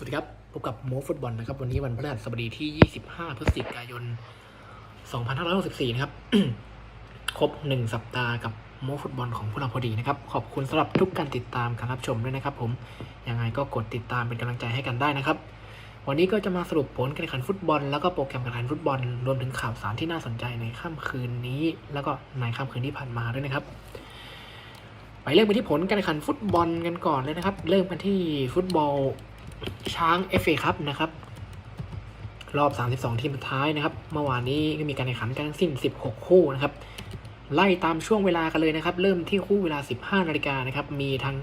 สวัสดีครับ พบกับโมฟุตบอลนะครับ วันนี้วันพฤหัสบดีที่ 25 พฤศจิกายน 2564 นะครับ ครบ 1 สัปดาห์กับโมฟุตบอลของพวกเราพอดีนะครับ ขอบคุณสำหรับทุกการติดตามการรับชมด้วยนะครับ ผม ยังไงก็กดติดตามเป็นกำลังใจให้กันได้นะครับ วันนี้ก็จะมาสรุปผลการแข่งขันฟุตบอล แล้วก็โปรแกรมการแข่งขันฟุตบอล รวมถึงข่าวสารที่น่าสนใจในค่ำคืนนี้ แล้วก็ในค่ำคืนที่ผ่านมาด้วยนะครับไปเริ่มกันที่ผลการแข่งขันฟุตบอลกันก่อนเลยนะครับ เริ่มกันที่ฟุตบอล ช้าง FA ครับนะครับ รอบ 32 ทีมสุดท้ายนะครับ เมื่อวานนี้ก็มีการแข่งขันกันทั้งสิ้น 16 คู่นะครับ ไล่ตามช่วงเวลากันเลยนะครับ เริ่มที่คู่เวลา 15 นาฬิกานะครับ มีทาง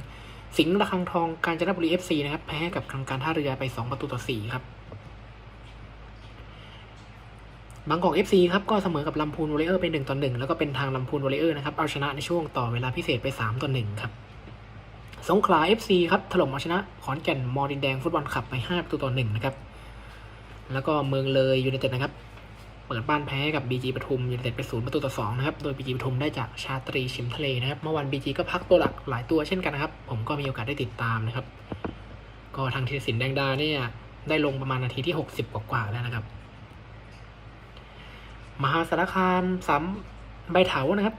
สิงห์ระคังทองกาญจนบุรี FC นะครับ แพ้กับทางการท่าเรือไป 2 ประตูต่อ 4 ครับบางกอก FC ครับก็เสมอกับลำพูนวอลเลเยอร์ไป1ต่อ1แล้วก็เป็นทางลำพูนวอลเลเยอร์นะครับเอาชนะในช่วงต่อเวลาพิเศษไป 3 ต่อ1ครับ สงขลา FC ครับถล่มเอาชนะ ขอนแก่นมอดินแดงฟุตบอลคลับไป5ประตูต่อ1นะครับ แล้วก็เมืองเลยยูไนเต็ดนะครับ เปิดบ้านแพ้กับ BG ปทุมยูไนเต็ดไป0ประตูต่อ2นะครับ โดย BG ปทุมได้จากชาตรีชิมทะเลนะครับ เมื่อวัน BG ก็พักตัวหลักหลายตัวเช่นกันนะครับ ผมก็มีโอกาสได้ติดตามนะครับ ก็ทางธีรศิลป์แดงดาเนี่ยได้ลงประมาณนาทีที่ 60 กว่าๆแล้วนะครับ มหาสารคามสามใบเถานะครับ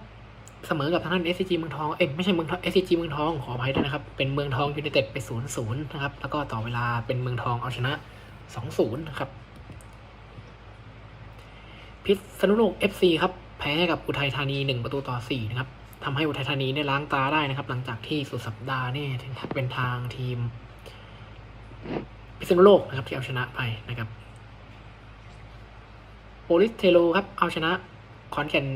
เสมอกับทางด้าน SCG เมืองทอง เอ้ยไม่ใช่เมืองทอง SCG เมืองทองขออภัยด้วยนะครับ เป็นเมืองทองยูไนเต็ดไป0-0นะครับ แล้วก็ต่อเวลาเป็นเมืองทองเอาชนะ2-0นะครับพิษณุโลก FC ครับ แพ้กับอุทัยธานี 1 ประตูต่อ4นะครับทำให้อุทัยธานีเนี่ยล้างตาได้นะครับ หลังจากที่สุดสัปดาห์นี่เป็นทางทีม พิษณุโลกนะครับที่เอาชนะไปนะครับโปลิสเทโลครับเอาชนะขอนแก่น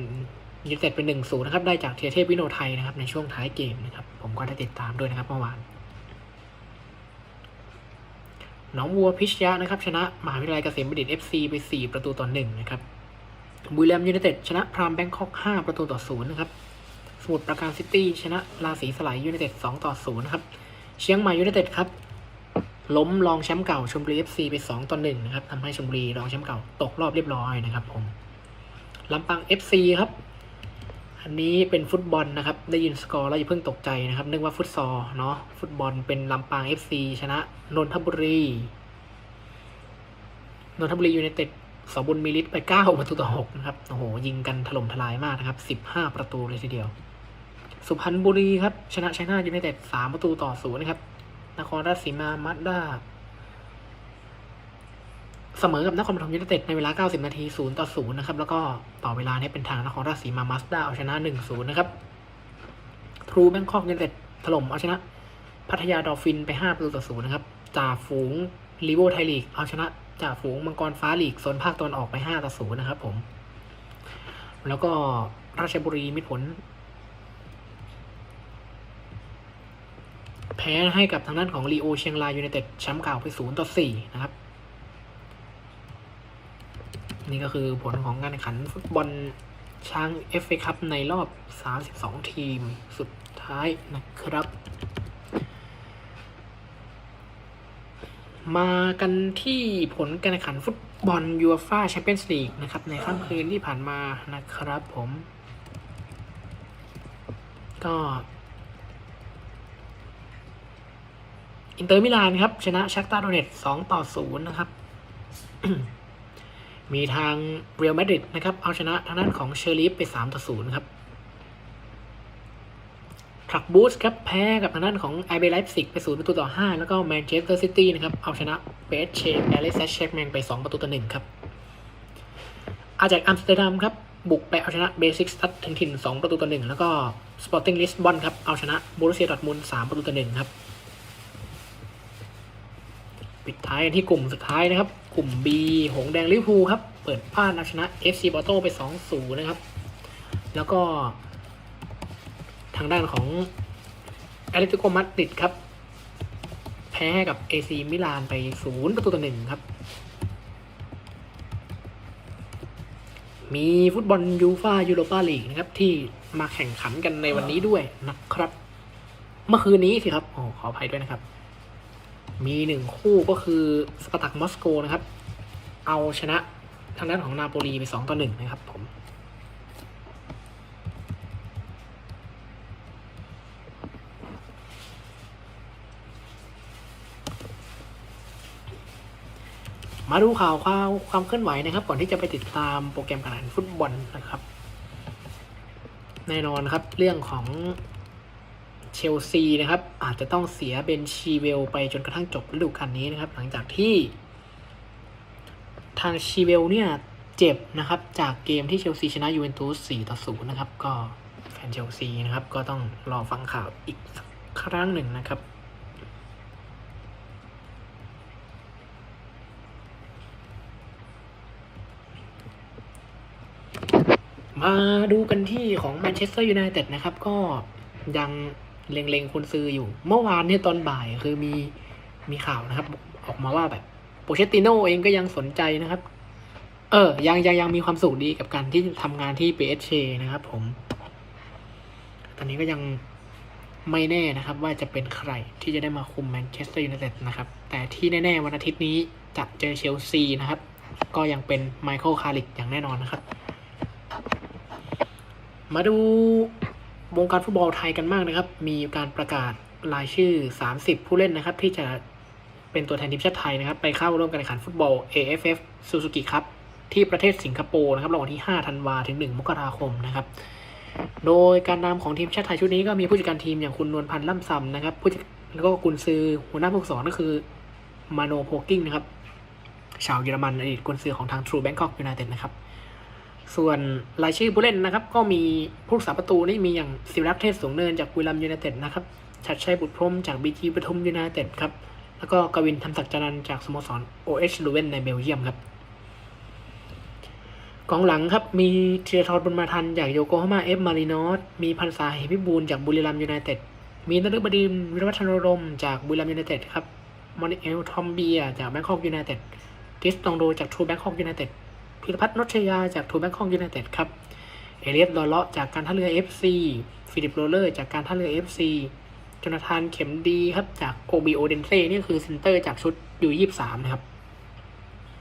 ยูไนเต็ดเป็นหนึ่งศูนย์นะครับ ได้จากเทเทพวิโนไทยนะครับ ในช่วงท้ายเกมนะครับ ผมก็ได้ติดตามด้วยนะครับเมื่อวานหนองวัวพิชยะนะครับ ชนะมหาวิทยาลัยเกษมบัณฑิต FC ไป 4 ประตูต่อ1นะครับบุรีรัมยูไนเต็ดชนะพรามแบงคอก 5 ประตูต่อ0นะครับสมุทรปราการซิตี้ชนะราศีสไลยูไนเต็ด 2 ต่อ0นะครับเชียงใหม่ยูไนเต็ดครับล้มรองแชมป์เก่าชลบุรี FC ไป 2 ต่อ1นะครับทำให้ชลบุรีรองแชมป์เก่าตกรอบเรียบร้อยนะครับผมลำปาง FC ครับ อันนี้เป็นฟุตบอลนะครับ ได้ยินสกอร์แล้วอย่าเพิ่งตกใจนะครับ นึกว่าฟุตซอลเนาะ ฟุตบอลเป็นลำปาง FC ชนะ นนทบุรี นนทบุรียูไนเต็ดสบุญมีลิตไป 9 ประตูต่อ 6 นะครับ โอ้โห ยิงกันถล่มทลายมากนะครับ 15 ประตูเลยทีเดียว สุพรรณบุรีครับ ชนะชัยนาทยูไนเต็ด3ประตูต่อ 0 นะครับ นครราชสีมามาด้า เสมอกับนครปฐมยูไนเต็ดในเวลา 90 นาที 0 ต่อ 0 นะครับ แล้วก็ต่อเวลาเนี้เป็นทางนครราชสีมามาสด้าเอาชนะ 1-0 นะครับทรูแบงคอกยูไนเต็ดถล่มเอาชนะ พัทยาดอลฟินไป 5 ประตูต่อ 0 นะครับจ่าฝูงลีโวไทยลีกเอาชนะจ่าฝูงมังกรฟ้าลีกโซนภาคตะวันออกไป 5 ต่อ 0 นะครับผม แล้วก็ราชบุรีมิตรผล แพ้ให้กับทางด้านของลีโอเชียงรายยูไนเต็ดแชมป์เก่าไป 0 ต่อ 4 นะครับ นี่ก็คือผลของการแข่งขันฟุตบอลช้าง FA คัพในรอบ 32 ทีมสุดท้ายนะครับ มากันที่ผลการแข่งขันฟุตบอลยูฟ่าแชมเปี้ยนส์ลีกนะครับ ในค่ำคืนที่ผ่านมานะครับผม ก็อินเตอร์มิลานครับ ชนะชักตาโดเนต2ต่อ0นะครับ มีทางเรอัลมาดริดนะครับ เอาชนะทางด้านของเชอริฟไป 3 ต่อ 0 ครับทรัคบูสครับ แพ้กับทางด้านของไอเบไลฟ์ซิกไป 0 ประตูต่อ 5 แล้วก็แมนเชสเตอร์ซิตี้นะครับ เอาชนะเบสเชแบลเลสเชคแมงไป 2 ประตูต่อ 1 ครับ อาจากอัมสเตอร์ดัมครับ บุกไปเอาชนะเบสิกสตัดถึงถิ่น 2 ประตูต่อ 1 แล้วก็สปอร์ติ้งลิสบอนครับ เอาชนะบูรุเซียดอทมุน3ประตูต่อ 1 ครับ ปิดท้ายกันที่กลุ่มสุดท้ายนะครับ กลุ่ม B หงแดงลิเวอร์พูลครับ เปิดบ้านเอาชนะ FC บอโตไป 2-0 นะครับ แล้วก็ ทางด้านของแอตเลติโกมาดริดครับ แพ้ให้กับ AC มิลานไป 0 ประตูต่อ1ครับ มีฟุตบอลยูฟายูโรปาลีกนะครับ ที่มาแข่งขันกันในวันนี้ด้วยนะครับ เมื่อคืนนี้สิครับโอ้ขออภัยด้วยนะครับ มีหนึ่งคู่ก็คือสปาร์ตักมอสโกนะครับ เอาชนะทางด้านของนาโปลีไป2ต่อ1นะครับผมมาดูข่าวความความเคลื่อนไหวนะครับ ก่อนที่จะไปติดตามโปรแกรมการแข่งฟุตบอลนะครับ แน่นอนครับเรื่องของ เชลซีนะครับ อาจจะต้องเสียเบนชีเวลไปจนกระทั่งจบฤดูกาลนี้นะครับ หลังจากที่ ทางชีเวลเนี่ยเจ็บนะครับ จากเกมที่เชลซีชนะยูเวนตุส4ต่อ0นะครับ ก็แฟนเชลซีนะครับ ก็ต้องรอฟังข่าวอีกสักครั้งหนึ่งนะครับมาดูกันที่ของแมนเชสเตอร์ยูไนเต็ดนะครับ ก็ยัง เล็งๆคุณซื้ออยู่ เมื่อวานเนี่ยตอนบ่ายคือมีมีข่าวนะครับ ออกมาว่าแบบโปเชติโนเองก็ยังสนใจนะครับ เออ ยังยังยังมีความสุขดีกับการที่ทำงานที่เปเชนะครับผม ตอนนี้ก็ยังไม่แน่นะครับ ว่าจะเป็นใครที่จะได้มาคุมแมนเชสเตอร์ยูไนเต็ดนะครับ แต่ที่แน่ๆวันอาทิตย์นี้จะเจอเชลซีนะครับ ก็ยังเป็นไมเคิลคาริกอย่างแน่นอนนะครับ มาดู วงการฟุตบอลไทยกันมากนะครับ มีการประกาศรายชื่อ 30 ผู้เล่นนะครับ ที่จะเป็นตัวแทนทีมชาติไทยนะครับ ไปเข้าร่วมการแข่งขันฟุตบอล AFF Suzuki Cup ที่ประเทศสิงคโปร์นะครับระหว่างที่ 5 ธันวาถึง 1 มกราคมนะครับ โดยการนำของทีมชาติไทยชุดนี้ก็มีผู้จัดการทีมอย่างคุณนวลพันธ์ล่ำซำนะครับผู้แล้วก็กุนซือหัวหน้าผู้ฝึกสอนก็คือมาโนโพกิ้งนะครับ ชาวเยอรมันอดีตกุนซือของทาง True Bangkok United นะครับ ส่วนรายชื่อผู้เล่นนะครับ ก็มีผู้รักษาประตูนี่มีอย่างศิวรักษ์เทศสูงเนินจากบุรีรัมยูไนเต็ดนะครับชัดชัยบุตรพรมจากบีจีปทุมยูไนเต็ดครับ แล้วก็กวินธรรมศักดิ์จรันจากสโมสรโอเอชลูเวนในเบลเยียมครับกองหลังครับมีเทียทอรบุญมาทันจากโยโกฮาม่าเอฟมารินอสมีพันษาเหพิบูลจากบุรีรัมยูไนเต็ดมีนฤบดินทร์วิรวัฒนรมจากบุรีรัมย์ยูไนเต็ดครับมอนิเอลทอมเบียจากแบงคอกยูไนเต็ดทิสตองโดจากทรูแบงคอกยูไนเต็ด พิรพัฒน์นชยาจากทูแบงคอกยูไนเต็ดครับ เอเลียสดอลเลาะจากการท่าเรือ FC ฟิลิปโรเลอร์จากการท่าเรือ FC จนาธานเข็มดีครับจากโอบีโอเดนเซ่นี่คือเซนเตอร์จากชุดยูยี่สามนะครับ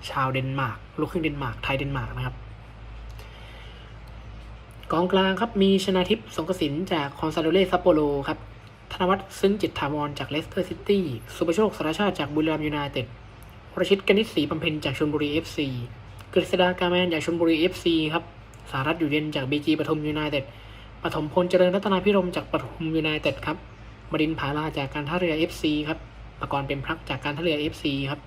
ชาวเดนมาร์กลูกครึ่งเดนมาร์กไทยเดนมาร์กนะครับ กองกลางครับมีชนาทิพย์สงกสินจากคอนซาโดเล่ซัปโปโรครับธนวัฒน์ซึ้งจิตถาวรจากเลสเตอร์ซิตี้สุประโชคสารชาติจากบุรีรัมย์ยูไนเต็ดวรชิตกนิษฐ์ศรีบำเพ็ญจากชลบุรี FC กฤษดากาแมนจากชลบุรี FC ครับสารัตอยู่เย็นจากบีจีปทุมยูไนเต็ดปฐมพลเจริญรัตนาพิรมจากปทุมยูไนเต็ดครับบดินผาลาจากการท่าเรือ FC ครับปกรณ์เป็นพรักจากการท่าเรือ FC ครับ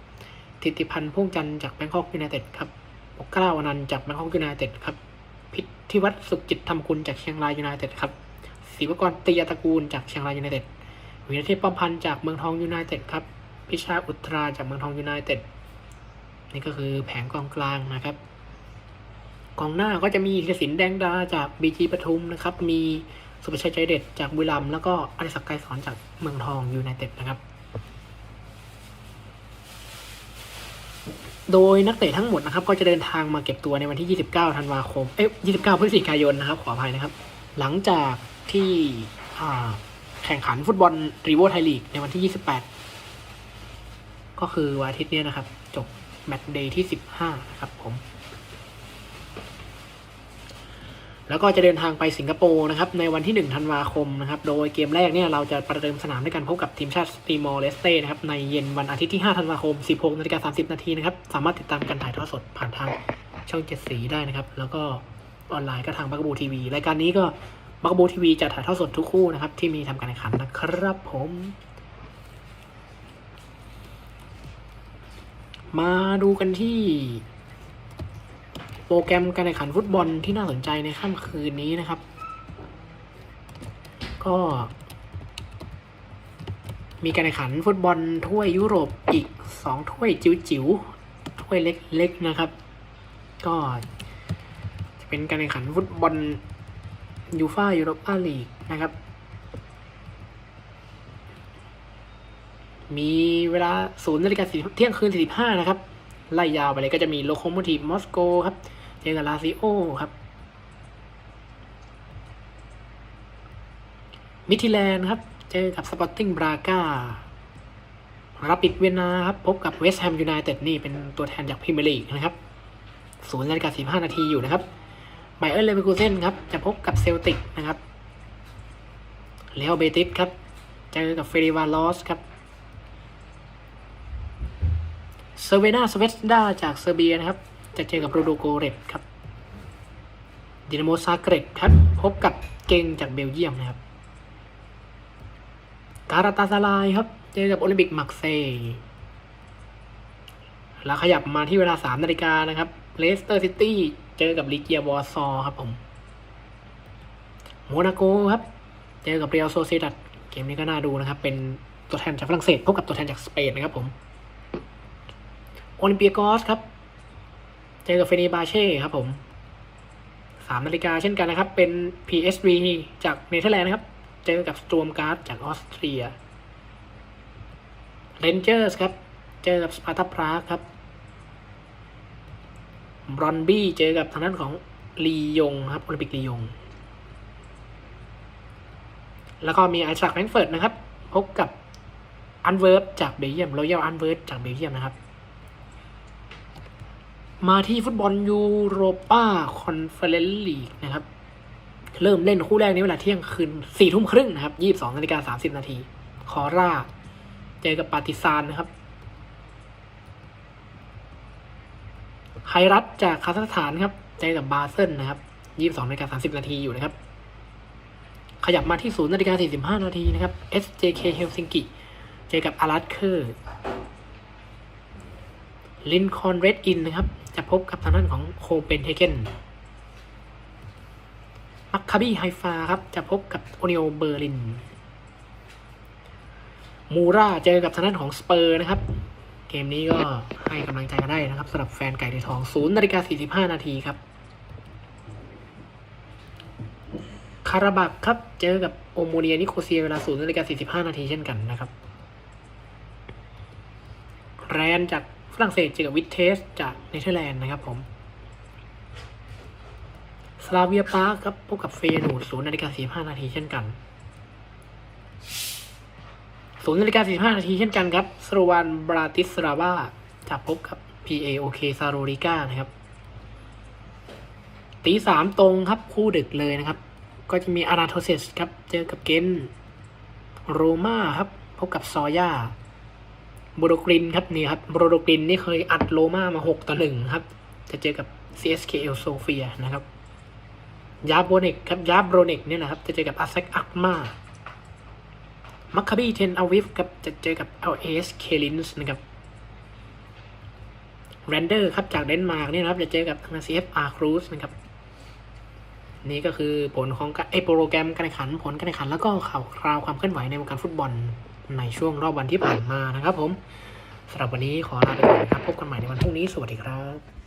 ทิติพันธ์พ่วงจันทร์จากแบงคอกยูไนเต็ดครับปกเกล้าอนันต์จากแบงคอกยูไนเต็ดครับพิธิวัฒน์สุขจิตธรรมคุณจากเชียงรายยูไนเต็ดครับศิวกรตียตระกูลจากเชียงรายยูไนเต็ดวีรเทพป้อมพันธ์จากเมืองทองยูไนเต็ดครับพิชาอุตราจากเมืองทองยูไนเต็ด นี่ก็คือแผงกองกลางนะครับกองหน้าก็จะมีธีรศิลป์แดงดาจากบีจีปทุมนะครับ มีสุภชัยใจเด็ดจากบุรีรัมย์แล้วก็อริศักดิ์ไกรสอนจากเมืองทองยูไนเต็ดนะครับ โดยนักเตะทั้งหมดนะครับ ก็จะเดินทางมาเก็บตัวในวันที่ 29 ธันวาคม เอ้ย29 พฤศจิกายนนะครับ ขออภัยนะครับ หลังจากที่แข่งขันฟุตบอลรีโวไทยลีกในวันที่ 28 ก็คือวันอาทิตย์นี้นะครับ จบ แมตช์เดย์ที่ 15 นะครับผม แล้วก็จะเดินทางไปสิงคโปร์นะครับ ในวันที่ 1 ธันวาคมนะครับ โดยเกมแรกเนี่ยเราจะประเดิมสนามด้วยกันพบกับทีมชาติตีมอร์เลสเต้นะครับ ในเย็นวันอาทิตย์ที่ 5 ธันวาคม 16นาฬิกา30 นาทีนะครับ สามารถติดตามการถ่ายทอดสดผ่านทางช่องเจ็ดสีได้นะครับ แล้วก็ออนไลน์ก็ทางบักบูทีวีรายการนี้ก็บักบูทีวีจะถ่ายทอดสดทุกคู่นะครับ ที่มีทำการแข่งขันนะครับผม มาดูกันที่ โปรแกรมการแข่งขันฟุตบอลที่น่าสนใจในค่ำคืนนี้นะครับ ก็ มีการแข่งขันฟุตบอลถ้วยยุโรปอีกสองถ้วยจิ๋วๆถ้วยเล็กๆนะครับ ก็จะเป็นการแข่งขันฟุตบอลยูฟ่ายูโรปาลีกนะครับ มีเวลาศูนย์นาฬิกาเที่ยงคืนสี่สิบห้านะครับ ไล่ยาวไปเลยก็จะมีโลโคโมทีฟมอสโกครับเจอกับลาซิโอครับ มิทิแลนด์ครับ เจอกับสปอร์ติ้งบราก้ารับปิดเวียนนาครับ พบกับเวสต์แฮมยูไนเต็ดนี่เป็นตัวแทนจากพรีเมียร์ลีกนะครับศูนย์นาฬิกาสิบห้านาทีอยู่นะครับไบเออร์เลเวอร์คูเซนครับ จะพบกับเซลติกนะครับเลโอเบติสครับ เจอกับเฟริวาลอสครับ เซเวนาสเวสดาจากเซอร์เบียนะครับ จะเจอกับโรโดโกเรตครับดินาโมซาเกรตครับ พบกับเก่งจากเบลเยียมนะครับ การาตาซาลายครับ เจอกับโอลิมปิกมักเซย์แล้วขยับมาที่เวลาสามนาฬิกานะครับเลสเตอร์ซิตี้เจอกับลิเกียวอร์ซอครับผมโมนาโกครับ เจอกับเรียลโซเซดัดเกมนี้ก็น่าดูนะครับ เป็นตัวแทนจากฝรั่งเศสพบกับตัวแทนจากสเปนนะครับผม โอลิมเปียกอสครับ เจอกับเฟเนบาเช่ครับผมสามนาฬิกาเช่นกันนะครับ เป็น PSV จากเนเธอร์แลนด์นะครับ เจอกับสตรมการ์ดจากออสเตรียเรนเจอร์สครับ เจอกับสปาร์ตาพรากครับบรอนบี้เจอกับทางด้านของลียงครับโอลิมปิกลียง แล้วก็มีไอซักแฟรงเฟิร์ตนะครับ พบกับอันเวิร์จากเบลเยียมรอยัลอันเวิร์จากเบลเยียมนะครับ มาที่ฟุตบอลยูโรปาคอนเฟอเรนซ์ลีกนะครับ เริ่มเล่นคู่แรกในเวลาเที่ยงคืนสี่ทุ่มครึ่งนะครับยี่สิบสองนาฬิกาสามสิบนาที คอร่า เจอกับปาติซานนะครับไฮรัตจากคาซัคสถานครับเจอกับบาเซนนะครับยี่สิบสองนาฬิกาสามสิบนาทีอยู่นะครับ ขยับมาที่ศูนย์นาฬิกาสี่สิบห้านาทีนะครับ SJK เฮลซิงกิ เจอกับอารัตเคอร์ ลินคอนเรดอินนะครับ จะพบกับทางด้านของโคเปนเฮเกนมัคคาบีไฮฟาครับ จะพบกับโอนิโอเบอร์ลิน มูราเจอกับทางด้านของสเปอร์นะครับ เกมนี้ก็ให้กำลังใจกันได้นะครับสำหรับแฟนไก่ในทองศูนย์นาฬิกาสี่สิบห้านาทีครับ คาราบักครับ เจอกับโอโมเนียนิโคเซียเวลาศูนย์นาฬิกาสี่สิบห้านาทีเช่นกันนะครับ แรนจาก ฝรั่งเศสเจอกับวิทเทสจากเนเธอร์แลนด์นะครับผมสลาเวียปาร์คครับพบกับเฟยนูดศูนย์นาฬิกาสี่ห้านาทีเช่นกันศูนย์นาฬิกาสี่ห้านาทีเช่นกันครับสโลวานบราติสราบาจะพบกับ PAOK ซาโรริก้านะครับตีสามตรงครับคู่ดึกเลยนะครับ ก็จะมีอาราโทเซสครับ เจอกับเกนโรมาครับ พบกับซอย่า โบโดกรินครับนี่ครับโบโดกรินนี่เคยอัดโลมามาหกต่อหนึ่งครับ จะเจอกับ CSKL โซเฟียนะครับยาโบเนกครับยาโบรเนกเนี่ยนะครับ จะเจอกับอาเซกอักมามัคคาบีเทนอาวิฟครับจะเจอกับ LAS เคลินส์นะครับแรนเดอร์ครับจากเดนมาร์กเนี่ยนะครับจะเจอกับทาง CFR Cruise นะครับ นี่ก็คือผลของไอโปรแกรมการแข่งขันผลการแข่งขันแล้วก็ข่าวคราวความเคลื่อนไหวในวงการฟุตบอล ในช่วงรอบวันที่ผ่านมานะครับผมสำหรับวันนี้ขอลาไปก่อนครับ พบกันใหม่ในวันพรุ่งนี้ สวัสดีครับ